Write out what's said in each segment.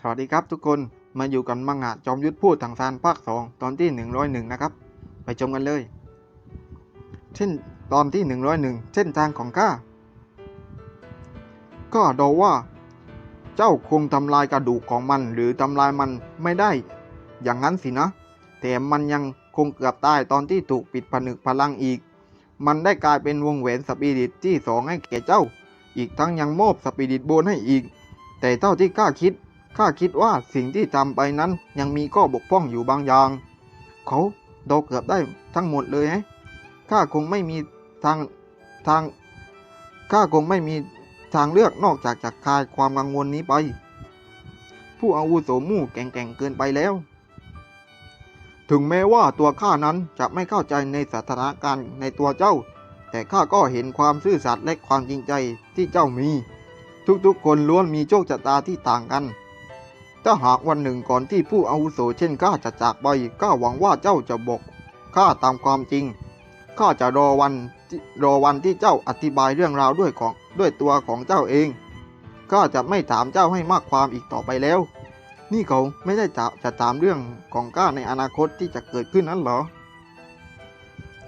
สวัสดีครับทุกคน มาอยู่กันมังงะจอมยุทธพูดทางซานภาคสองตอนที่ 101 นะครับ ไปชมกันเลย เช่นตอนที่ 101 เส้นทางของข้าก็เดาว่า เจ้าคงทำลายกระดูกของมันหรือทำลายมันไม่ได้ อย่างนั้นสินะ แต่มันยังคงเกือบตายตอนที่ถูกปิดผนึกพลังอีก มันได้กลายเป็นวงแหวนสปิริตที่สองให้แก่เจ้า อีกทั้งยังมอบสปิริตโบนให้อีก แต่เท่าที่ข้าคิด ข้าคิดว่าสิ่งที่ทำไปนั้นยังมีข้อบกพร่องอยู่บางอย่าง เขาเดาเกือบได้ทั้งหมดเลยฮะข้าคงไม่มีทางทางข้าคงไม่มีทางเลือกนอกจากจะคลายความกังวลนี้ไป ผู้อาวุโสมู่แก่งๆเกินไปแล้ว ถึงแม้ว่าตัวข้านั้นจะไม่เข้าใจในสถานการณ์ในตัวเจ้า แต่ข้าก็เห็นความซื่อสัตย์และความจริงใจที่เจ้ามี ทุกๆคนล้วนมีโชคชะตาที่ต่างกัน ถ้าหากวันหนึ่งก่อนที่ผู้อาวุโสเช่นข้าจะจากไปข้าหวังว่าเจ้าจะบอกข้าตามความจริงข้าจะรอวันที่รอวันที่เจ้าอธิบายเรื่องราวด้วยของด้วยตัวของเจ้าเองข้าจะไม่ถามเจ้าให้มากความอีกต่อไปแล้ว นี่เขาไม่ได้จะจะถามเรื่องของข้าในอนาคตที่จะเกิดขึ้นนั้นเหรอ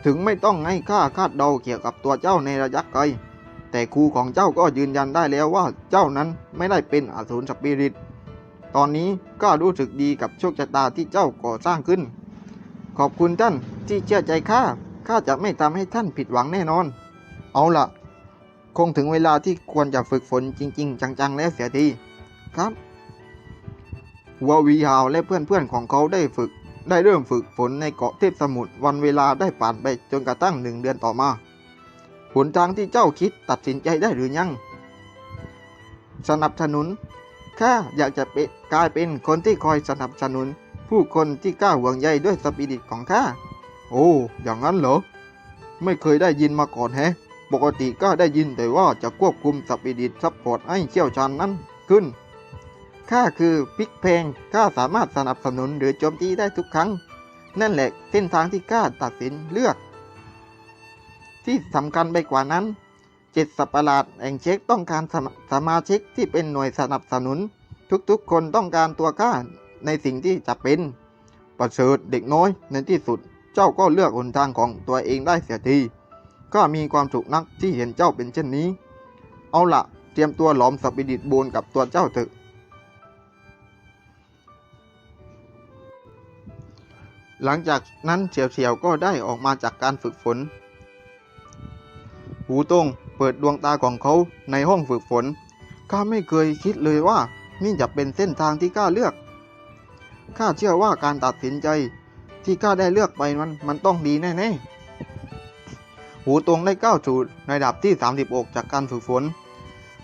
ถึงไม่ต้องให้ข้าคาดเดาเกี่ยวกับตัวเจ้าในระยะไกล แต่ครูของเจ้าก็ยืนยันได้แล้วว่าเจ้านั้นไม่ได้เป็นอสูรสปิริต ตอนนี้ก็รู้สึกดีกับโชคชะตาที่เจ้าก่อสร้างขึ้น ขอบคุณท่านที่เชื่อใจข้า ข้าจะไม่ทำให้ท่านผิดหวังแน่นอน เอาล่ะคงถึงเวลาที่ควรจะฝึกฝนจริง ๆ จังๆ แล้วเสียที ครับหัววีฮาวและเพื่อนๆของเขาได้ฝึก ได้เริ่มฝึกฝนในเกาะเทพสมุทรวันเวลาได้ผ่านไปจนกระทั่งหนึ่งเดือนต่อมาหนทางที่เจ้าคิดตัดสินใจได้หรือยัง สนับสนุน ข้าอยากจะเป็นกลายเป็นคนที่คอยสนับสนุน ผู้คนที่กล้าห่วงใยด้วยสปิริตของข้า โอ้ อย่างนั้นเหรอ ไม่เคยได้ยินมาก่อนแฮะ ปกติก็ได้ยินแต่ว่าจะควบคุมสปิริตซัพพอร์ตให้เชี่ยวชาญนั้นขึ้น ข้าคือพิกเพงข้าสามารถสนับสนุนหรือโจมตีได้ทุกครั้ง นั่นแหละเส้นทางที่ข้าตัดสินเลือก ที่สำคัญไปกว่านั้น จ็ดสัประหลาดแห่งเช็คต้องการสมาสมาชิกที่เป็นหน่วยสนับสนุน ทุกๆ คนต้องการตัวข้าในสิ่งที่จะเป็น ประเสริฐเด็กน้อยในที่สุด เจ้าก็เลือกหนทางของตัวเองได้เสียทีก็มีความสุขนักที่เห็นเจ้าเป็นเช่นนี้ เอาละเตรียมตัวหลอมสปิริตโบนกับตัวเจ้าเถอะหลังจากนั้นเฉียวๆก็ได้ออกมาจากการฝึกฝน หูตง เปิดดวงตาของเขาในห้องฝึกฝนข้าไม่เคยคิดเลยว่านี่จะเป็นเส้นทางที่ข้าเลือกข้าเชื่อว่าการตัดสินใจ ที่ข้าได้เลือกไปมันมันต้องดีแน่ๆ หูตรงได้ก้าวสู่ในดับที่ 36 จากการฝึกฝน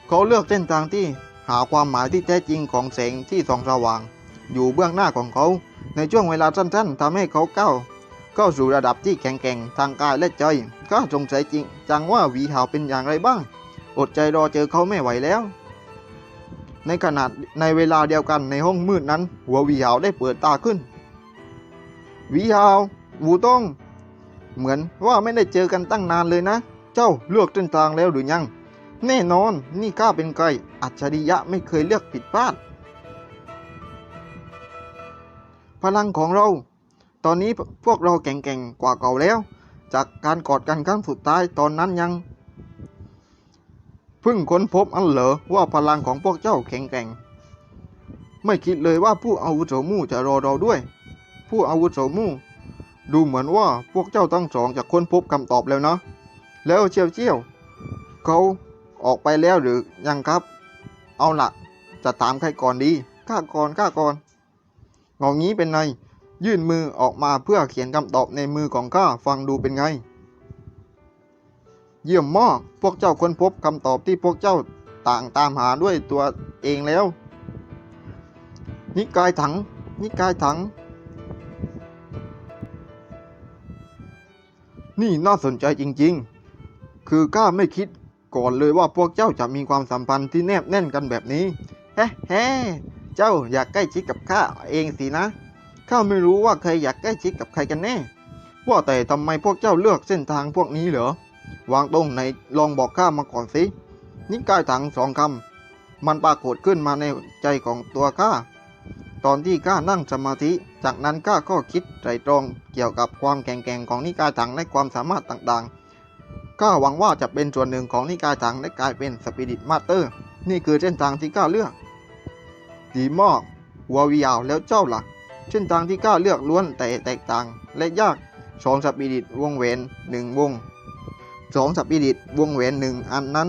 เขาเลือกเส้นทางที่หาความหมายที่แท้จริงของแสงที่ส่องสว่าง อยู่เบื้องหน้าของเขาในช่วงเวลาสั้นๆทำให้เขาก้าว เข้าสู่ระดับที่แข็งแกร่งทางกายและใจข้าสงสัยจริง จังว่าวีหาวเป็นอย่างไรบ้าง อดใจรอเจอเขาไม่ไหวแล้ว ในขณะในเวลาเดียวกันในห้องมืดนั้น หัววีหาวได้เปิดตาขึ้น วีหาวหูต้อง เหมือนว่าไม่ได้เจอกันตั้งนานเลยนะ เจ้าเลือกเส้นทางแล้วหรือยัง แน่นอนนี่ข้าเป็นใครอัจฉริยะไม่เคยเลือกผิดพลาดพลังของเรา ตอนนี้พวกเราแก่งๆกว่าเก่าแล้ว จากการกอดกันครั้งสุดท้ายตอนนั้นยังเพิ่งค้นพบอันเหรอว่าพลังของพวกเจ้าแข็งแกร่ง ไม่คิดเลยว่าผู้อาวุโสมู่จะรอเราด้วย ผู้อาวุโสมู่ดูเหมือนว่าพวกเจ้าทั้งสองจะค้นพบคำตอบแล้วนะ แล้วเชียวเชียวเขาออกไปแล้วหรือยังครับ เอาละจะถามใครก่อนดีข้าก่อนข้าก่อนเงองี้เป็นไง ยื่นมือออกมาเพื่อเขียนคำตอบในมือของข้าฟังดูเป็นไง เยี่ยมมากพวกเจ้าค้นพบคำตอบที่พวกเจ้าต่างตามหาด้วยตัวเองแล้ว นิกายถัง นิกายถัง นี่น่าสนใจจริงๆ คือข้าไม่คิดก่อนเลยว่าพวกเจ้าจะมีความสัมพันธ์ที่แนบแน่นกันแบบนี้เฮ้เฮ้เจ้าอยากใกล้ชิดกับข้าเองสินะ ข้าไม่รู้ว่าใครอยากใกล้ชิดกับใครกันแน่ ว่าแต่ทำไมพวกเจ้าเลือกเส้นทางพวกนี้เหรอ วางตรงไหนลองบอกข้ามาก่อนสิ นิกายถังสองคำมันปรากฏขึ้นมาในใจของตัวข้า ตอนที่ข้านั่งสมาธิ จากนั้นข้าก็คิดไตรตรองเกี่ยวกับความแข็งแกร่งของนิกายถังและความสามารถต่างๆ ข้าหวังว่าจะเป็นส่วนหนึ่งของนิกายถังและกลายเป็นสปิริตมาสเตอร์ นี่คือเส้นทางที่ข้าเลือก ดีมากวาวิยาวแล้วเจ้าล่ะ เส้นทางที่ข้าเลือกล้วนแต่แตกต่าง และยากสองสปิริตวงแหวนหนึ่งวงสองสปิริตวงแหวนหนึ่งอันนั้น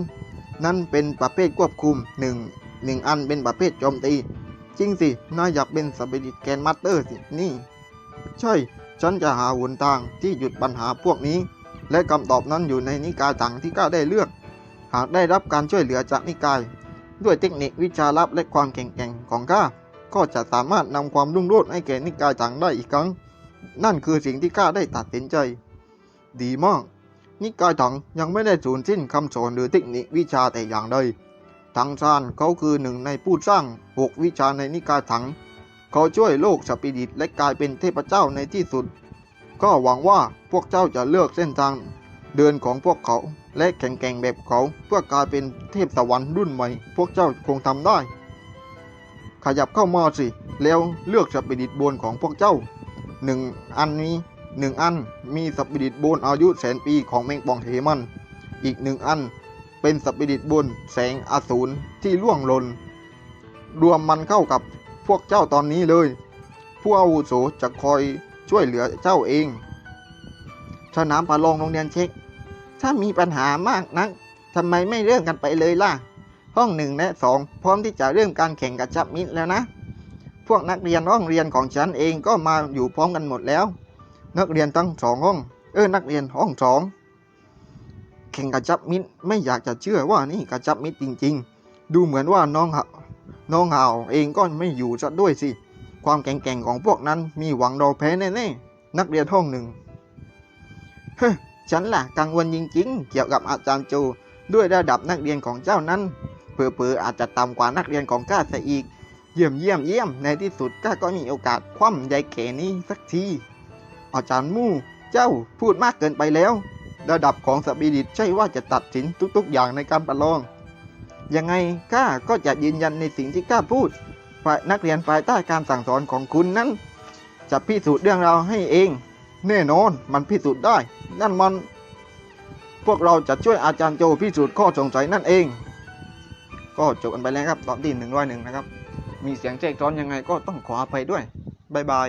นั่นเป็นประเภทควบคุมหนึ่งหนึ่งอันเป็นประเภทโจมตี จริงสินายอยากเป็นสับปิริตแกนมาสเตอร์สินี่ ใช่ ฉันจะหาหนทางที่หยุดปัญหาพวกนี้ และคำตอบนั้นอยู่ในนิกายถังที่ข้าได้เลือก หากได้รับการช่วยเหลือจากนิกาย ด้วยเทคนิควิชาลับและความแข็งแกร่งของข้า ก็จะสามารถนำความรุ่งโรจน์ให้แก่นิกายถังได้อีกครั้ง นั่นคือสิ่งที่ข้าได้ตัดสินใจ ดีมาก นิกายถังยังไม่ได้สูญสิ้นคำสอนหรือเทคนิควิชาแต่อย่างใดทังซานเขาคือหนึ่งในผู้สร้างหกวิชาในนิกายถัง เขาช่วยโลกสปิริตและกลายเป็นเทพเจ้าในที่สุด ก็หวังว่าพวกเจ้าจะเลือกเส้นทางเดินของพวกเขาและแข่งแกร่งแบบเขาเพื่อกลายเป็นเทพสวรรค์รุ่นใหม่ พวกเจ้าคงทำได้ ขยับเข้ามาสิ แล้วเลือกสปิริตโบนของพวกเจ้าหนึ่งอันนี้หนึ่งอันมีสปิริตโบนอายุแสนปีของแมงป่องเฮมัน อีกหนึ่งอันเป็นสปิริตโบนแสงอสูรที่ล่วงหล่นรวมมันเข้ากับพวกเจ้าตอนนี้เลย ผู้อาวุโสจะคอยช่วยเหลือเจ้าเอง สนามประลองโรงเรียนเช็ค ถ้ามีปัญหามากนักทำไมไม่เริ่มกันไปเลยล่ะ ห้องหนึ่งและสองพร้อมที่จะเริ่มการแข่งกับชับมิตรแล้วนะ พวกนักเรียนห้องเรียนของฉันเองก็มาอยู่พร้อมกันหมดแล้ว นักเรียนทั้งสองห้อง เออนักเรียนห้องสองแข่งกับจับมิตรไม่อยากจะเชื่อว่านี่กับจับมิตรจริง ๆ ดูเหมือนว่าน้องหน้องห่าวเองก็ไม่อยู่ซะด้วยสิ ความแข็งๆของพวกนั้นมีหวังเราแพ้แน่ๆนักเรียนห้องหนึ่งเฮ้ฉันล่ะกังวลจริงๆ เกี่ยวกับอาจารย์โจด้วยระดับนักเรียนของเจ้านั้น เผลอๆอาจจะต่ำกว่านักเรียนของข้าซะอีก เยี่ยมเยี่ยมเยี่ยมในที่สุดข้าก็มีโอกาสคว่ำยายแขนี้สักทีอาจารย์มู่เจ้าพูดมากเกินไปแล้ว ระดับของสปิริตใช่ว่าจะตัดสินทุกๆ อย่างในการประลอง ยังไงข้าก็จะยืนยันในสิ่งที่ข้าพูดฝ่ายนักเรียนภายใต้การสั่งสอนของคุณนั้น จะพิสูจน์เรื่องราวให้เอง แน่นอนมันพิสูจน์ได้ นั่นมัน พวกเราจะช่วยอาจารย์โจพิสูจน์ข้อสงสัยนั่นเอง ก็จบกันไปแล้วครับตอนที่หนึ่งร้อยหนึ่งนะครับ มีเสียงแจ้งซ้อนยังไงก็ต้องขออภัยด้วยบายบาย